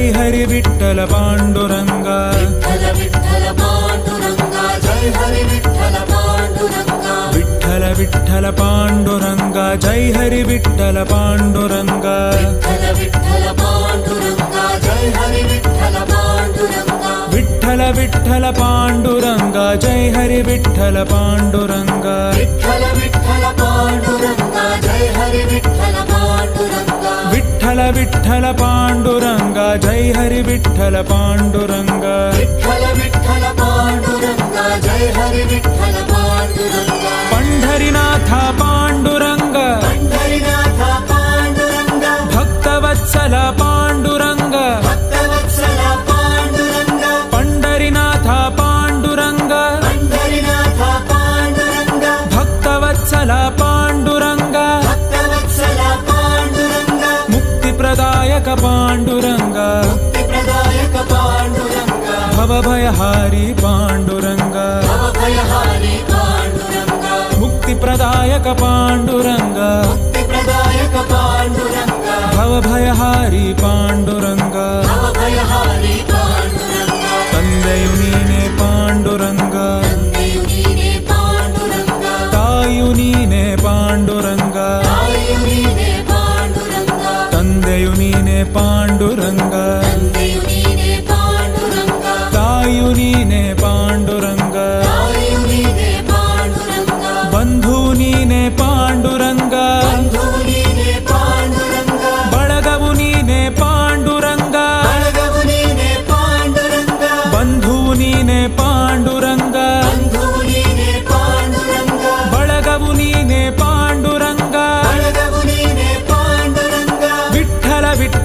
జై హరి విఠల పాండురంగ విఠల విఠల పాండురంగ జై హరి విఠల పాండురంగ విఠల విఠల పాండురంగ జై హరి విఠల పాండురంగ విఠల విఠల పాండురంగ జై హరి విఠల విఠల విఠల పాండురంగ జై హరి విఠల పాండురంగ. విఠల విఠల పాండురంగ జై హరి విఠల పాండురంగ. విఠల విఠల पांडुरंगा। भव भयहारी मुक्ति प्रदायक पांडुरंग। मुक्ति प्रदायक पांडुरंगा। பாண்டுரங்கா.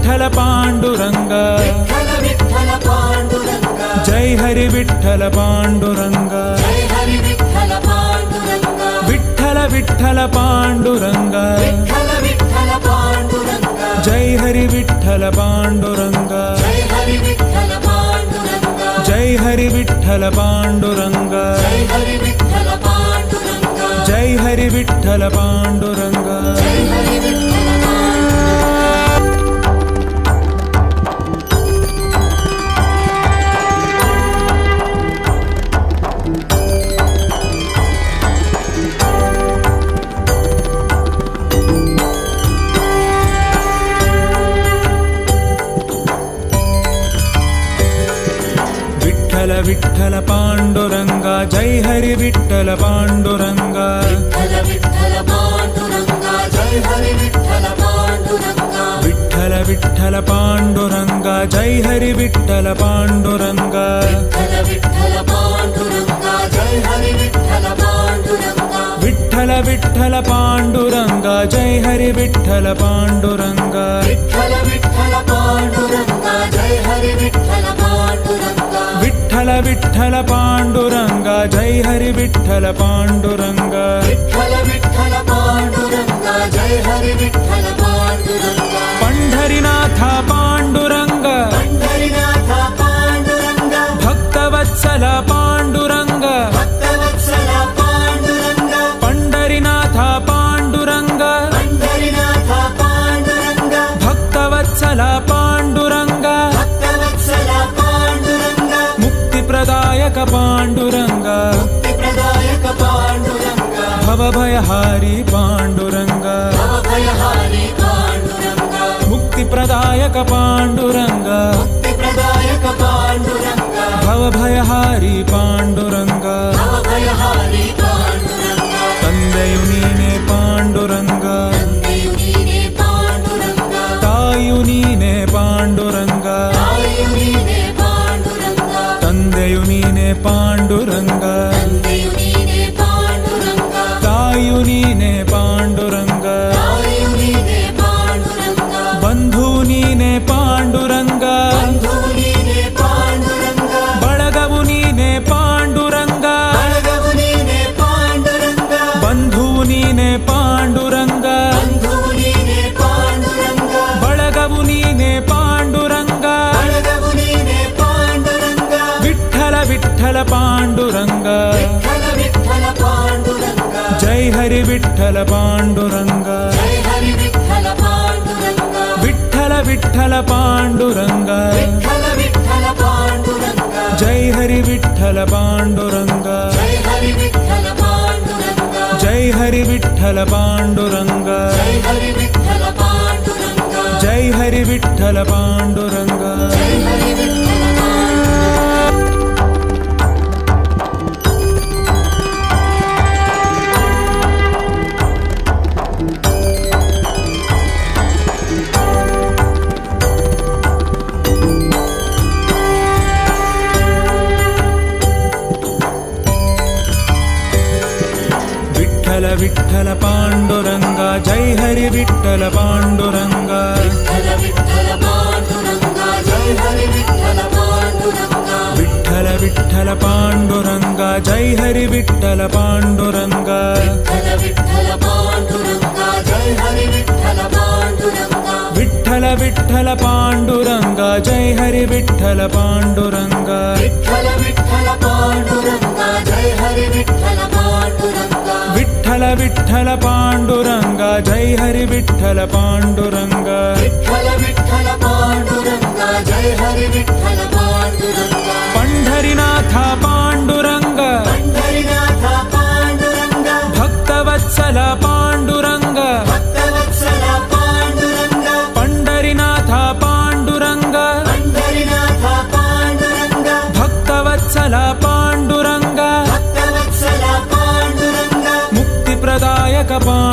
విఠల పాండురంగ జై హరి విఠల పాండురంగ విఠల విఠల పాండురంగ జై హరి విఠల పాండురంగ జై హరి విఠల పాండురంగ జై హరి విఠల పాండురంగ विठ्ठल पांडुरंगा जय हरि विठ्ठल पांडुरंगा। विठ्ठल विठ्ठल पांडुरंगा जय हरि विठ्ठल पांडुरंगा। विठ्ठल विठ्ठल पांडुरंगा जय हरि विठ्ठल पांडुरंगा। विठ्ठल विठ्ठल पांडुरंगा जय हरि విఠల విఠల పాండురంగ జై హరి విఠల పాండురంగ. విఠల విఠల పాండురంగ జై హరి విఠల పాండురంగ. అభయహారి పాండురంగ. ముక్తి ప్రదాయక పాండురంగ. భవభయహారి పాండురంగ. पाण्डुरङ्गा जय हरि विठल पाण्डुरङ्गा विठल विठल पाण्डुरङ्गा जय हरि विठल पाण्डुरङ्गा जय हरि विठल पाण्डुरङ्गा जय हरि विठल पाण्डुरङ्गा विठल विठल पांडुरंगा जय हरि विठल पांडुरंगा। विठल विठल पांडुरंगा जय हरि विठल पांडुरंगा। विठल विठल पांडुरंगा जय हरि विठल पांडुरंगा। विठल विठल पांडुरंगा విఠల పాండురంగ జై హరి విఠల పాండురంగ. విఠల విఠల పాండురంగ జై హరి విఠల పాండురంగ. పండరినాథ పాండురంగ.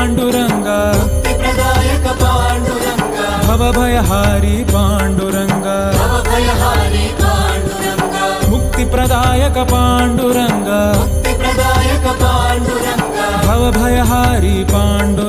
పాండురంగా. భవభయహారి పాండురంగా. ముక్తి ప్రదాయక పాండురంగా. భవభయహారి పాండు